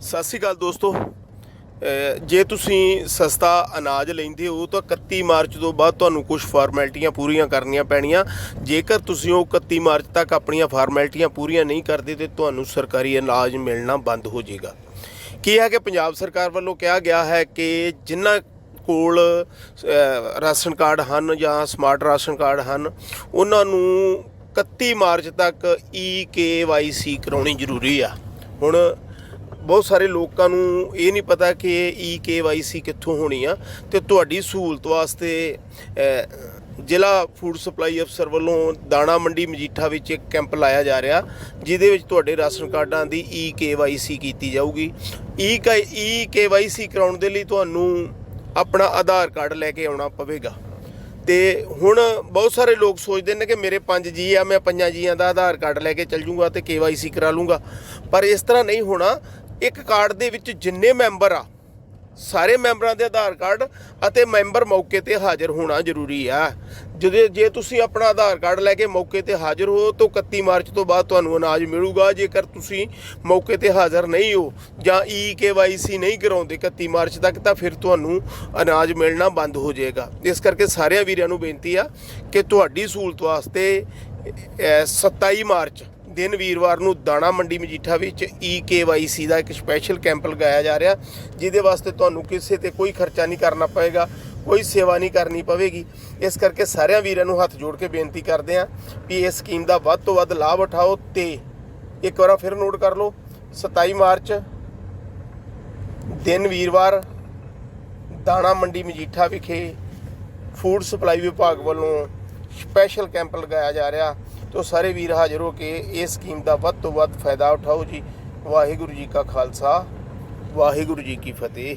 ਸਤਿ ਸ਼੍ਰੀ ਅਕਾਲ ਦੋਸਤੋ। ਜੇ ਤੁਸੀਂ ਸਸਤਾ ਅਨਾਜ ਲੈਂਦੇ ਹੋ ਤਾਂ 31 ਮਾਰਚ ਤੋਂ ਬਾਅਦ ਤੁਹਾਨੂੰ ਕੁਝ ਫਾਰਮੈਲਿਟੀਆਂ ਪੂਰੀਆਂ ਕਰਨੀਆਂ ਪੈਣੀਆਂ। ਜੇਕਰ ਤੁਸੀਂ ਉਹ 31 ਮਾਰਚ ਤੱਕ ਆਪਣੀਆਂ ਫਾਰਮੈਲਿਟੀਆਂ ਪੂਰੀਆਂ ਨਹੀਂ ਕਰਦੇ ਤੇ ਤੁਹਾਨੂੰ ਸਰਕਾਰੀ ਅਨਾਜ ਮਿਲਣਾ ਬੰਦ ਹੋ ਜਾਏਗਾ। ਕੀ ਹੈ ਕਿ ਪੰਜਾਬ ਸਰਕਾਰ ਵੱਲੋਂ ਕਿਹਾ ਗਿਆ ਹੈ ਕਿ ਜਿਨ੍ਹਾਂ ਕੋਲ ਰਾਸ਼ਨ ਕਾਰਡ ਹਨ ਜਾਂ ਸਮਾਰਟ ਰਾਸ਼ਨ ਕਾਰਡ ਹਨ, ਉਹਨਾਂ ਨੂੰ 31 ਮਾਰਚ ਤੱਕ ਈ ਕੇਵਾਈਸੀ ਕਰਾਉਣੀ ਜ਼ਰੂਰੀ ਆ। ਹੁਣ ਬਹੁਤ ਸਾਰੇ ਲੋਕਾਂ ਨੂੰ ਇਹ ਨਹੀਂ ਪਤਾ ਕਿ ਈ ਕੇਵਾਈਸੀ ਕਿੱਥੋਂ ਹੋਣੀ ਆ ਤੇ ਤੁਹਾਡੀ ਸਹੂਲਤ ਵਾਸਤੇ ਜ਼ਿਲ੍ਹਾ ਫੂਡ ਸਪਲਾਈ ਅਫਸਰ ਵੱਲੋਂ ਦਾਣਾ ਮੰਡੀ ਮਜੀਠਾ ਵਿੱਚ ਇੱਕ ਕੈਂਪ ਲਾਇਆ ਜਾ ਰਿਹਾ, ਜਿਹਦੇ ਵਿੱਚ ਤੁਹਾਡੇ ਰਾਸ਼ਨ ਕਾਰਡਾਂ ਦੀ ਈ ਕੇਵਾਈਸੀ ਕੀਤੀ ਜਾਊਗੀ। ਈ ਈ ਕੇਵਾਈਸੀ ਕਰਾਉਣ ਦੇ ਲਈ ਤੁਹਾਨੂੰ ਆਪਣਾ ਆਧਾਰ ਕਾਰਡ ਲੈ ਕੇ ਆਉਣਾ ਪਵੇਗਾ। ਤੇ ਹੁਣ ਬਹੁਤ ਸਾਰੇ ਲੋਕ ਸੋਚਦੇ ਨੇ ਕਿ ਮੇਰੇ ਪੰਜ ਜੀ ਆ, ਮੈਂ ਪੰਜਾਂ ਜੀਆਂ ਦਾ ਆਧਾਰ ਕਾਰਡ ਲੈ ਕੇ ਚੱਲ ਜੂੰਗਾ ਤੇ ਕੇਵਾਈਸੀ ਕਰਾ ਲੂੰਗਾ। ਪਰ ਇਸ ਤਰ੍ਹਾਂ ਨਹੀਂ ਹੋਣਾ ਇੱਕ ਕਾਰਡ ਦੇ ਵਿੱਚ ਜਿੰਨੇ ਮੈਂਬਰ ਆ ਸਾਰੇ ਮੈਂਬਰਾਂ ਦੇ ਆਧਾਰ ਕਾਰਡ ਅਤੇ ਮੈਂਬਰ ਮੌਕੇ ਤੇ ਹਾਜ਼ਰ ਹੋਣਾ ਜ਼ਰੂਰੀ ਆ। ਜਦੋਂ ਜੇ ਤੁਸੀਂ ਆਪਣਾ ਆਧਾਰ ਕਾਰਡ ਲੈ ਕੇ ਮੌਕੇ ਤੇ ਹਾਜ਼ਰ ਹੋ ਤਾਂ 31 ਮਾਰਚ ਤੋਂ ਬਾਅਦ ਤੁਹਾਨੂੰ ਅਨਾਜ ਮਿਲੂਗਾ। ਜੇਕਰ ਤੁਸੀਂ ਮੌਕੇ ਤੇ ਹਾਜ਼ਰ ਨਹੀਂ ਹੋ ਜਾਂ ਈ ਕੇਵਾਈਸੀ ਨਹੀਂ ਕਰਾਉਂਦੇ 31 ਮਾਰਚ ਤੱਕ ਤਾਂ ਫਿਰ ਤੁਹਾਨੂੰ ਅਨਾਜ ਮਿਲਣਾ ਬੰਦ ਹੋ ਜਾਏਗਾ। ਇਸ ਕਰਕੇ ਸਾਰਿਆਂ ਵੀਰਾਂ ਨੂੰ ਬੇਨਤੀ ਆ ਕਿ ਤੁਹਾਡੀ ਸਹੂਲਤ ਵਾਸਤੇ ਅਹ, 27 ਮਾਰਚ ਦਿਨ ਵੀਰਵਾਰ ਨੂੰ ਦਾਣਾ ਮੰਡੀ ਮਜੀਠਾ ਵਿੱਚ ਈ ਕੇਵਾਈਸੀ ਦਾ ਇੱਕ ਸਪੈਸ਼ਲ ਕੈਂਪ ਲਗਾਇਆ ਜਾ ਰਿਹਾ, ਜਿਹਦੇ ਵਾਸਤੇ ਤੁਹਾਨੂੰ ਕਿਸੇ ਤੇ ਕੋਈ ਖਰਚਾ ਨਹੀਂ ਕਰਨਾ ਪਏਗਾ, ਕੋਈ ਸੇਵਾ ਨਹੀਂ ਕਰਨੀ ਪਵੇਗੀ। ਇਸ ਕਰਕੇ ਸਾਰਿਆਂ ਵੀਰਾਂ ਨੂੰ ਹੱਥ ਜੋੜ ਕੇ ਬੇਨਤੀ ਕਰਦੇ ਆਂ ਵੀ ਇਸ ਸਕੀਮ ਦਾ ਵੱਧ ਤੋਂ ਵੱਧ ਲਾਭ ਉਠਾਓ ਤੇ ਇੱਕ ਵਾਰ ਫਿਰ ਨੋਟ ਕਰ ਲਓ 27 ਮਾਰਚ, ਦਿਨ ਵੀਰਵਾਰ, ਦਾਣਾ ਮੰਡੀ ਮਜੀਠਾ ਵਿਖੇ ਫੂਡ ਸਪਲਾਈ ਵਿਭਾਗ ਵੱਲੋਂ ਸਪੈਸ਼ਲ ਕੈਂਪ ਲਗਾਇਆ ਜਾ ਰਿਹਾ। ਤੋ ਸਾਰੇ ਵੀਰ ਹਾਜ਼ਰ ਹੋ ਕੇ ਇਸ ਸਕੀਮ ਦਾ ਵੱਧ ਤੋਂ ਵੱਧ ਫਾਇਦਾ ਉਠਾਓ ਜੀ। ਵਾਹਿਗੁਰੂ ਜੀ ਕਾ ਖਾਲਸਾ, ਵਾਹਿਗੁਰੂ ਜੀ ਕੀ ਫਤਿਹ।